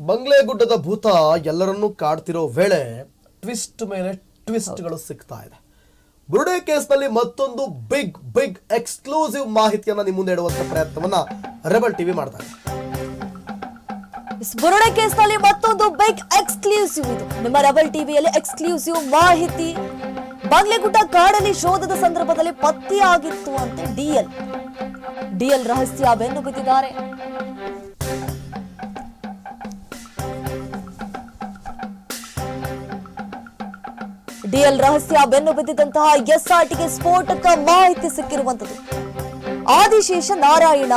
ಬಂಗ್ಲೆಗುಡ್ಡದ ಭೂತ ಎಲ್ಲರನ್ನೂ ಕಾಡ್ತಿರೋ ವೇಳೆ ಟ್ವಿಸ್ಟ್ ಮೇಲೆ ಟ್ವಿಸ್ಟ್ಗಳು ಸಿಗ್ತಾ ಇದೆ. ಬುರುಡೆ ಕೇಸ್ನಲ್ಲಿ ಮತ್ತೊಂದು ಬಿಗ್ ಬಿಗ್ ಎಕ್ಸ್ಕ್ಲೂಸಿವ್ ಮಾಹಿತಿಯನ್ನ ನಿಮ್ಮ ಮುಂದೆ ಇಡುವಂತ ಪ್ರಯತ್ನವನ್ನ ರೆಬಲ್ ಟಿವಿ ಮಾಡ್ತಾ ಇದೆ. ಬುರುಡೆ ಕೇಸ್ನಲ್ಲಿ ಮತ್ತೊಂದು ಬಿಗ್ ಎಕ್ಸ್ಕ್ಲೂಸಿವ್ ಇದು. ನಿಮ್ಮ ರೆಬಲ್ ಟಿವಿಯಲ್ಲಿ ಎಕ್ಸ್ಕ್ಲೂಸಿವ್ ಮಾಹಿತಿ. ಬಾಗ್ಲೆಗುಡ್ಡ ಕಾಡಲ್ಲಿ ಶೋಧದ ಸಂದರ್ಭದಲ್ಲಿ ಪತ್ತೆಯಾಗಿತ್ತು ಅಂತ ಡಿಎಲ್ ಡಿಎಲ್ ರಹಸ್ಯ ಬೆನ್ನು ಬಿದ್ದಿದ್ದಾರೆ. ಡಿಎಲ್ ರಹಸ್ಯ ಬೆನ್ನು ಬಿದ್ದಿದ್ದಂತಹ ಎಸ್ಆರ್ಟಿಗೆ ಸ್ಫೋಟಕ ಮಾಹಿತಿ ಸಿಕ್ಕಿರುವಂತದ್ದು ಆದಿಶೇಷ ನಾರಾಯಣ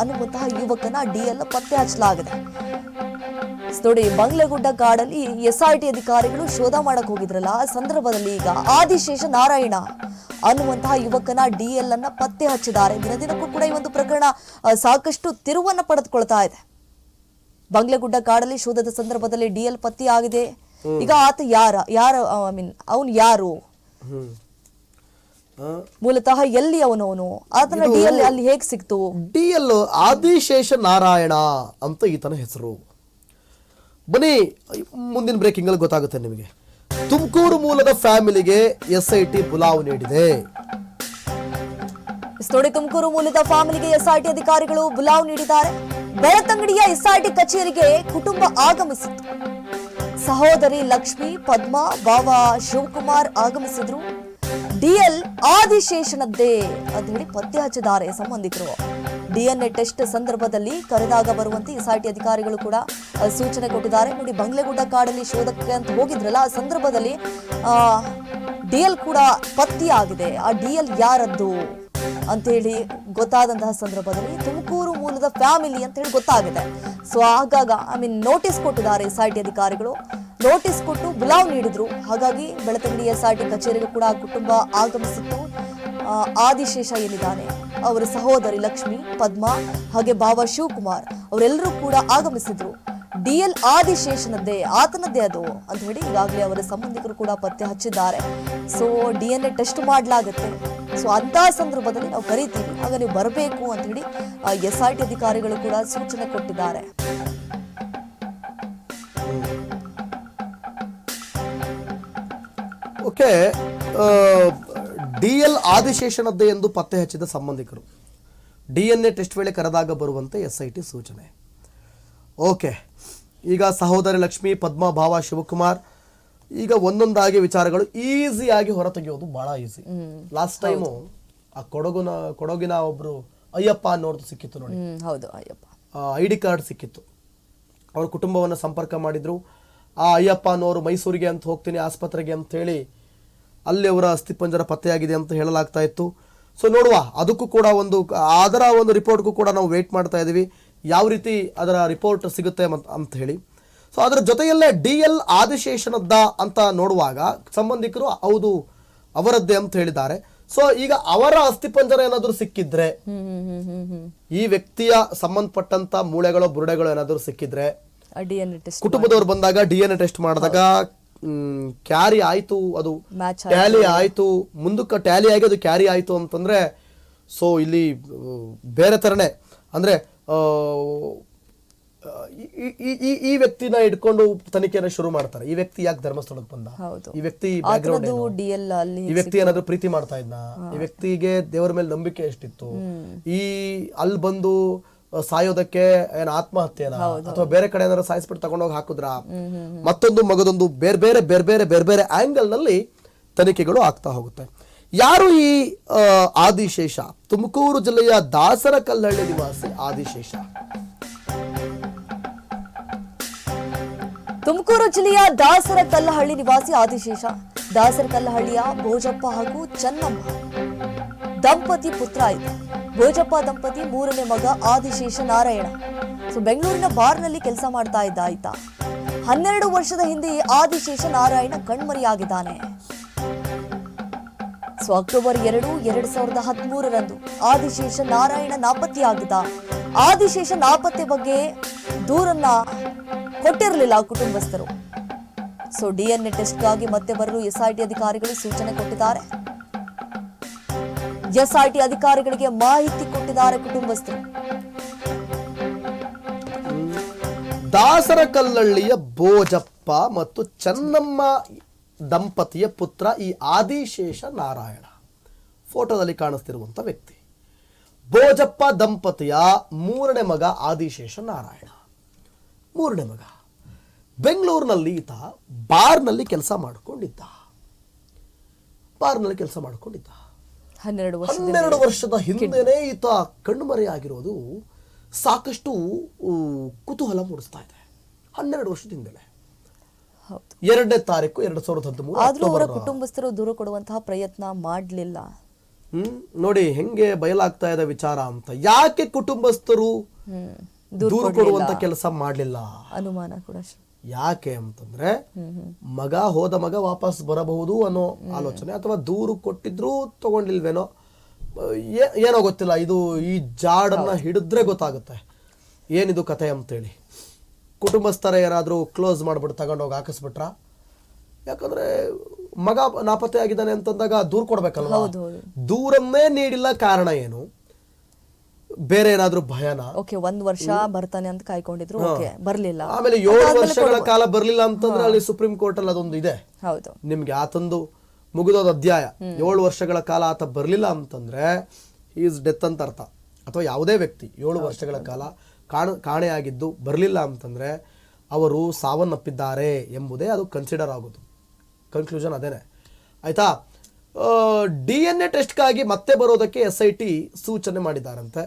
ಅನ್ನುವಂತಹ ಯುವಕನ ಡಿಎಲ್ ಪತ್ತೆ ಹಚ್ಚಲಾಗಿದೆ. ನೋಡಿ ಬಂಗ್ಲೆಗುಡ್ಡ ಕಾಡಲ್ಲಿ ಎಸ್ಆರ್ಟಿ ಅಧಿಕಾರಿಗಳು ಶೋಧ ಮಾಡಕ್ ಹೋಗಿದ್ರಲ್ಲ, ಆ ಸಂದರ್ಭದಲ್ಲಿ ಈಗ ಆದಿಶೇಷ ನಾರಾಯಣ ಅನ್ನುವಂತಹ ಯುವಕನ ಡಿಎಲ್ ಅನ್ನ ಪತ್ತೆ ಹಚ್ಚಿದ್ದಾರೆ. ದಿನದಿನಕ್ಕೂ ಕೂಡ ಈ ಒಂದು ಪ್ರಕರಣ ಸಾಕಷ್ಟು ತಿರುವನ್ನ ಪಡೆದುಕೊಳ್ತಾ ಇದೆ. ಬಂಗ್ಲೆಗುಡ್ಡ ಕಾಡಲ್ಲಿ ಶೋಧದ ಸಂದರ್ಭದಲ್ಲಿ ಡಿಎಲ್ ಪತ್ತೆಯಾಗಿದೆ ಈಗ ಆತ ಯಾರ ಯಾರ ಐ ಮೀನ್ ಅವನು ಯಾರು? ಮೂಲತಃ ಎಲ್ಲಿ ಅವನು ಅವನು? ಡಿ ಎಲ್ ಅಲ್ಲಿ ಹೇಗ್ ಸಿಕ್ತು? ಡಿ ಎಲ್ ಆದಿಶೇಷ ನಾರಾಯಣ ಅಂತ ಈತನ ಹೆಸರು. ಬನ್ನಿ ಮುಂದಿನ ಬ್ರೇಕಿಂಗ್ ಅಲ್ಲಿ ಗೊತ್ತಾಗುತ್ತೆ ನಿಮಗೆ. ತುಮಕೂರು ಮೂಲದ ಫ್ಯಾಮಿಲಿಗೆ ಎಸ್ ಐ ಟಿ ಬುಲಾವ್ ನೀಡಿದೆ. ನೋಡಿ ತುಮಕೂರು ಮೂಲದ ಫ್ಯಾಮಿಲಿಗೆ ಟಿ ಅಧಿಕಾರಿಗಳು ಬುಲಾವ್ ನೀಡಿದ್ದಾರೆ. ಬೆಳತಂಗಡಿಯ ಟಿ ಕಚೇರಿಗೆ ಕುಟುಂಬ ಆಗಮಿಸಿತ್ತು. ಸಹೋದರಿ ಲಕ್ಷ್ಮಿ, ಪದ್ಮಾ ಬಾವ ಶಿವಕುಮಾರ್ ಆಗಮಿಸಿದ್ರು. ಡಿಎಲ್ ಆದಿಶೇಷನದ್ದೇ ಅಂತ ಹೇಳಿ ಪತ್ತೆ ಹಚ್ಚಿದ್ದಾರೆ ಸಂಬಂಧಿಕರು. ಡಿಎನ್ಎ ಟೆಸ್ಟ್ ಸಂದರ್ಭದಲ್ಲಿ ಕರೆದಾಗ ಬರುವಂತೆ ಎಸ್ಆರ್ಟಿ ಅಧಿಕಾರಿಗಳು ಕೂಡ ಸೂಚನೆ ಕೊಟ್ಟಿದ್ದಾರೆ. ನೋಡಿ, ಬಂಗ್ಲೆಗುಡ್ಡ ಕಾಡಲ್ಲಿ ಶೋಧಕ್ಕೆ ಅಂತ ಹೋಗಿದ್ರಲ್ಲ, ಆ ಸಂದರ್ಭದಲ್ಲಿ ಡಿಎಲ್ ಕೂಡ ಪತ್ತೆಯಾಗಿದೆ. ಆ ಡಿಎಲ್ ಯಾರದ್ದು? ಅಂತೇಳಿ ಗೊತ್ತಾದಂತಹ ಸಂದರ್ಭದಲ್ಲಿ ತುಮಕೂರು ಮೂಲದ ಫ್ಯಾಮಿಲಿ ಅಂತ ಹೇಳಿ ಗೊತ್ತಾಗಿದೆ. ಸೊ ಆಗಾಗ ಐ ಮೀನ್ ನೋಟಿಸ್ ಕೊಟ್ಟಿದ್ದಾರೆ ಎಸ್ ಟಿ ಅಧಿಕಾರಿಗಳು. ನೋಟಿಸ್ ಕೊಟ್ಟು ಬುಲಾವ್ ನೀಡಿದ್ರು. ಹಾಗಾಗಿ ಬೆಳತಂಗಡಿ ಎಸ್ ಆರ್ ಟಿ ಕಚೇರಿಗೂ ಕೂಡ ಕುಟುಂಬ ಆಗಮಿಸಿತ್ತು. ಆದಿಶೇಷ ಏನಿದ್ದಾನೆ? ಅವರ ಸಹೋದರಿ ಲಕ್ಷ್ಮಿ, ಪದ್ಮ, ಹಾಗೆ ಬಾಬಾ ಶಿವಕುಮಾರ್ ಅವರೆಲ್ಲರೂ ಕೂಡ ಆಗಮಿಸಿದ್ರು. ಡಿ ಎಲ್ ಆದಿಶೇಷನದ್ದೇ, ಆತನದ್ದೇ ಅದು ಅಂತ ಹೇಳಿ ಈಗಾಗಲೇ ಅವರ ಸಂಬಂಧಿಕರು ಕೂಡ ಪತ್ತೆ ಹಚ್ಚಿದ್ದಾರೆ. So D N A test ಮಾಡಲಾಗುತ್ತೆ. ಸೊ ಅಂತ ಸಂದರ್ಭದಲ್ಲಿ ನಾವು ಕರಿತೀವಿ. ಆಗ ನೀವು ಬರಬೇಕು ಅಂತ ಹೇಳಿ ಎಸ್ ಐ ಟಿ ಅಧಿಕಾರಿಗಳು ಕೂಡ ಸೂಚನೆ ಕೊಟ್ಟಿದ್ದಾರೆ. ಓಕೆ ಡಿ ಎಲ್ ಆದಿಶೇಷನದ್ದೇ ಎಂದು ಪತ್ತೆ ಹಚ್ಚಿದ ಸಂಬಂಧಿಕರು. ಡಿ ಎನ್ ಎ ಟೆಸ್ಟ್ ವೇಳೆ ಕರೆದಾಗ ಬರುವಂತೆ ಎಸ್ ಐ ಟಿ ಸೂಚನೆ. ಓಕೆ, ಈಗ ಸಹೋದರಿ ಲಕ್ಷ್ಮಿ ಪದ್ಮ ಭಾವ ಶಿವಕುಮಾರ್ ಈಗ ಒಂದೊಂದಾಗಿ ವಿಚಾರಗಳು ಈಸಿಯಾಗಿ ಹೊರತೆಗೆಯೋದು ಬಹಳ ಈಸಿ. ಲಾಸ್ಟ್ ಟೈಮು ಆ ಕೊಡಗುನ ಕೊಡಗಿನ ಒಬ್ರು ಅಯ್ಯಪ್ಪ ಅನ್ನೋರ್ದು ಸಿಕ್ಕಿತ್ತು ನೋಡಿ. ಹೌದು ಅಯ್ಯಪ್ಪ. ಐ ಡಿ ಕಾರ್ಡ್ ಸಿಕ್ಕಿತ್ತು. ಅವ್ರ ಕುಟುಂಬವನ್ನು ಸಂಪರ್ಕ ಮಾಡಿದ್ರು. ಆ ಅಯ್ಯಪ್ಪ ಅನ್ನೋರು ಮೈಸೂರಿಗೆ ಅಂತ ಹೋಗ್ತೀನಿ ಆಸ್ಪತ್ರೆಗೆ ಅಂತ ಹೇಳಿ ಅಲ್ಲಿ ಅವರ ಅಸ್ಥಿಪಂಜರ ಪತ್ತೆಯಾಗಿದೆ ಅಂತ ಹೇಳಲಾಗ್ತಾ ಇತ್ತು. ಸೊ ನೋಡುವ ಅದಕ್ಕೂ ಕೂಡ ಒಂದು ಅದರ ಒಂದು ರಿಪೋರ್ಟ್ಗೂ ಕೂಡ ನಾವು ವೇಟ್ ಮಾಡ್ತಾ ಇದ್ದೀವಿ ಯಾವ ರೀತಿ ಅದರ ರಿಪೋರ್ಟ್ ಸಿಗುತ್ತೆ ಅಂತ ಹೇಳಿ. ಸೊ ಅದರ ಜೊತೆಯಲ್ಲೇ ಡಿ ಎಲ್ ಆದಿಶೇಷನದ್ದ ಅಂತ ನೋಡುವಾಗ ಸಂಬಂಧಿಕರು ಹೌದು ಅವರದ್ದೇ ಅಂತ ಹೇಳಿದ್ದಾರೆ. ಸೊ ಈಗ ಅವರ ಅಸ್ಥಿಪಂಜರ ಏನಾದರೂ ಸಿಕ್ಕಿದ್ರೆ ಈ ವ್ಯಕ್ತಿಯ ಸಂಬಂಧಪಟ್ಟಂತ ಮೂಳೆಗಳು ಬುರುಡೆಗಳು ಏನಾದರೂ ಸಿಕ್ಕಿದ್ರೆ ಕುಟುಂಬದವರು ಬಂದಾಗ ಡಿ ಎನ್ ಎ ಟೆಸ್ಟ್ ಮಾಡಿದಾಗ ಕ್ಯಾರಿ ಆಯ್ತು ಅದು ಟ್ಯಾಲಿ ಆಯ್ತು ಮುಂದಕ್ಕೆ ಟ್ಯಾಲಿ ಆಗಿ ಅದು ಕ್ಯಾರಿ ಆಯ್ತು ಅಂತಂದ್ರೆ ಸೊ ಇಲ್ಲಿ ಬೇರೆ ತರನೇ ಅಂದ್ರೆ ಈ- ಈ- ವ್ಯಕ್ತಿನ ಇಟ್ಕೊಂಡು ತನಿಖೆಯನ್ನು ಶುರು ಮಾಡ್ತಾರೆ. ಈ ವ್ಯಕ್ತಿ ಯಾಕೆ ಧರ್ಮಸ್ಥಳಕ್ಕೆ ಬಂದ? ಈ ವ್ಯಕ್ತಿ ಈ ವ್ಯಕ್ತಿ ಏನಾದ್ರು ಪ್ರೀತಿ ಮಾಡ್ತಾ ಇದ್ನ? ಈ ವ್ಯಕ್ತಿಗೆ ದೇವರ ಮೇಲೆ ನಂಬಿಕೆ ಎಷ್ಟಿತ್ತು? ಈ ಅಲ್ಲಿ ಬಂದು ಸಾಯೋದಕ್ಕೆ ಏನ್ ಆತ್ಮಹತ್ಯೆನ? ಅಥವಾ ಬೇರೆ ಕಡೆ ಏನಾದ್ರು ಸಾಯಿಸ್ಬಿಟ್ಟು ತಗೊಂಡೋಗಿ ಹಾಕಿದ್ರ? ಮತ್ತೊಂದು ಮಗದೊಂದು ಬೇರೆ ಬೇರೆ ಬೇರೆ ಬೇರೆ ಬೇರೆ ಬೇರೆ ಆಂಗಲ್ನಲ್ಲಿ ತನಿಖೆಗಳು ಆಗ್ತಾ ಹೋಗುತ್ತೆ. ಯಾರು ಈ ಆದಿಶೇಷ? ತುಮಕೂರು ಜಿಲ್ಲೆಯ ದಾಸರ ಕಲ್ಲಹಳ್ಳಿ ನಿವಾಸಿ ಆದಿಶೇಷ? ತುಮಕೂರು ಜಿಲ್ಲೆಯ ದಾಸರ ಕಲ್ಲಹಳ್ಳಿ ನಿವಾಸಿ ಆದಿಶೇಷ. ದಾಸರ ಕಲ್ಲಹಳ್ಳಿಯ ಭೋಜಪ್ಪ ಹಾಗೂ ಚನ್ನಮ್ಮ. ದಂಪತಿ ಪುತ್ರ ಆಯ್ತು. ಭೋಜಪ್ಪ ದಂಪತಿ ಮೂರನೇ ಮಗ ಆದಿಶೇಷ ನಾರಾಯಣ. ಸೊ, ಬೆಂಗಳೂರಿನ ಬಾರ್ನಲ್ಲಿ ಕೆಲಸ ಮಾಡ್ತಾ ಇದ್ದ ಆಯ್ತಾ? ಹನ್ನೆರಡು ವರ್ಷದ ಹಿಂದೆ ಆದಿಶೇಷ ನಾರಾಯಣ ಕಣ್ಮರಿಯಾಗಿದ್ದಾನೆ. ಸೊ, ಅಕ್ಟೋಬರ್ ಎರಡು, ಎರಡ್ ಸಾವಿರದ ಹದಿಮೂರರಂದು ಆದಿಶೇಷ ನಾರಾಯಣ ನಾಪತ್ತೆಯಾಗಿದ್ದ. ಆದಿಶೇಷ ನಾಪತ್ತೆ ಬಗ್ಗೆ ದೂರನ್ನ ಕೊಟ್ಟಿರಲಿಲ್ಲ ಕುಟುಂಬಸ್ಥರು. ಸೊ ಡಿಎನ್ಎ ಟೆಸ್ಟ್ಗಾಗಿ ಮತ್ತೆ ಬರಲು ಎಸ್ಐಟಿ ಅಧಿಕಾರಿಗಳು ಸೂಚನೆ ಕೊಟ್ಟಿದ್ದಾರೆ. ಎಸ್ಐಟಿ ಅಧಿಕಾರಿಗಳಿಗೆ ಮಾಹಿತಿ ಕೊಟ್ಟಿದ್ದಾರೆ ಕುಟುಂಬಸ್ಥರು. ದಾಸರ ಕಲ್ಲಳ್ಳಿಯ ಬೋಜಪ್ಪ ಮತ್ತು ಚೆನ್ನಮ್ಮ ದಂಪತಿಯ ಪುತ್ರ ಈ ಆದಿಶೇಷ ನಾರಾಯಣ. ಫೋಟೋದಲ್ಲಿ ಕಾಣಿಸ್ತಿರುವಂಥ ವ್ಯಕ್ತಿ. ಬೋಜಪ್ಪ ದಂಪತಿಯ ಮೂರನೇ ಮಗ ಆದಿಶೇಷ ನಾರಾಯಣ. ಮೂರನೇ ಮಗ. ಬೆಂಗಳೂರಿನಲ್ಲಿ ಈತ ಬಾರ್ನಲ್ಲಿ ಕೆಲಸ ಮಾಡಿಕೊಂಡಿದ್ದ. ಬಾರ್ನಲ್ಲಿ ಕೆಲಸ ಮಾಡಿಕೊಂಡಿದ್ದ. ಹನ್ನೆರಡು ಹನ್ನೆರಡು ವರ್ಷದ ಹಿಂದೆನೇ ಈತ ಕಣ್ಮರೆಯಾಗಿರೋದು ಸಾಕಷ್ಟು ಕುತೂಹಲ ಮೂಡಿಸ್ತಾ ಇದೆ. ಹನ್ನೆರಡು ವರ್ಷದ ಹಿಂದೆನೆ. ಹೌದು. ಎರಡನೇ ತಾರೀಕು ಎರಡು ಸಾವಿರದ ಹದಿಮೂರು ಆದ್ರೂ ಅವರ ಕುಟುಂಬಸ್ಥರು ದೂರ ಕೊಡುವಂತಹ ಪ್ರಯತ್ನ ಮಾಡಲಿಲ್ಲ. ಹ್ಮ್ ನೋಡಿ ಹೆಂಗೆ ಬಯಲಾಗ್ತಾ ಇದೆ ವಿಚಾರ ಅಂತ. ಯಾಕೆ ಕುಟುಂಬಸ್ಥರು ದೂರು ಕೊಡುವಂತ ಕೆಲಸ ಮಾಡಲಿಲ್ಲ. ಅನುಮಾನ ಕೂಡ ಯಾಕೆ ಅಂತಂದ್ರೆ ಮಗ ಹೋದ ಮಗ ವಾಪಸ್ ಬರಬಹುದು ಅನ್ನೋ ಆಲೋಚನೆ ಅಥವಾ ದೂರು ಕೊಟ್ಟಿದ್ರು ತಗೊಂಡಿಲ್ವೇನೋ ಏನೋ ಗೊತ್ತಿಲ್ಲ ಇದು ಈ ಜಾಡನ್ನ ಹಿಡಿದ್ರೆ ಗೊತ್ತಾಗುತ್ತೆ. ಏನಿದು ಕತೆ ಅಂತೇಳಿ. ಕುಟುಂಬಸ್ಥರ ಏನಾದರೂ ಕ್ಲೋಸ್ ಮಾಡ್ಬಿಟ್ಟು ತಗೊಂಡೋಗಿ ಹಾಕಿಸ್ಬಿಟ್ರ? ಯಾಕಂದ್ರೆ ಮಗ ನಾಪತ್ತೆ ಆಗಿದ್ದಾನೆ ಅಂತಂದಾಗ ದೂರು ಕೊಡ್ಬೇಕಲ್ವಾ? ಹೌದು. ದೂರನ್ನೇ ನೀಡಿಲ್ಲ ಕಾರಣ ಏನು? ಬೇರೆ ಏನಾದ್ರೂ ಭಯನ? ಓಕೆ ಒಂದ್ ವರ್ಷ ಬರ್ತಾನೆ ಅಂತ ಕಾಯ್ಕೊಂಡಿದ್ರು. ಓಕೆ ಬರ್ಲಿಲ್ಲ. ಆಮೇಲೆ ಏಳು ವರ್ಷಗಳ ಕಾಲ ಬರ್ಲಿಲ್ಲ ಅಂತಂದ್ರೆ ಅಲ್ಲಿ ಸುಪ್ರೀಂ ಕೋರ್ಟ್ ಅಲ್ಲಿ ಅದೊಂದು ಇದೆ. ಹೌದು. ನಿಮ್ಗೆ ಆತಂದು ಮುಗಿದೋದ ಅಧ್ಯಾಯ. ಏಳು ವರ್ಷಗಳ ಕಾಲ ಆತ ಬರ್ಲಿಲ್ಲ ಅಂತಂದ್ರೆ ಈಸ್ ಡೆತ್ ಅಂತ ಅರ್ಥ. ಅಥವಾ ಯಾವುದೇ ವ್ಯಕ್ತಿ ಏಳು ವರ್ಷಗಳ ಕಾಲ ಕಾಣ ಕಾಣೆಯಾಗಿದ್ದು ಬರಲಿಲ್ಲ ಅಂತಂದ್ರೆ ಅವರು ಸಾವನ್ನಪ್ಪಿದ್ದಾರೆ ಎಂಬುದೇ ಅದು ಕನ್ಸಿಡರ್ ಆಗೋದು. ಕನ್ಕ್ಲೂಷನ್ ಅದೇನೆ. ಆಯ್ತಾ? ಡಿ ಎನ್ ಎ ಟೆಸ್ಟ್ಗಾಗಿ ಮತ್ತೆ ಬರೋದಕ್ಕೆ ಎಸ್ ಐ ಟಿ ಸೂಚನೆ ಮಾಡಿದಾರಂತೆ.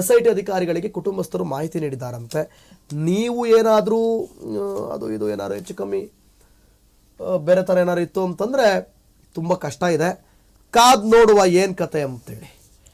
ಎಸ್ ಐ ಟಿ ಅಧಿಕಾರಿಗಳಿಗೆ ಕುಟುಂಬಸ್ಥರು ಮಾಹಿತಿ ನೀಡಿದಾರಂತೆ. ನೀವು ಏನಾದರೂ ಅದು ಇದು ಏನಾದ್ರು ಹೆಚ್ಚು ಕಮ್ಮಿ ಬೇರೆ ಥರ ಏನಾರು ಇತ್ತು ಅಂತಂದ್ರೆ ತುಂಬ ಕಷ್ಟ ಇದೆ. ಕಾದ್ ನೋಡುವ ಏನು ಕತೆ ಅಂತೇಳಿ.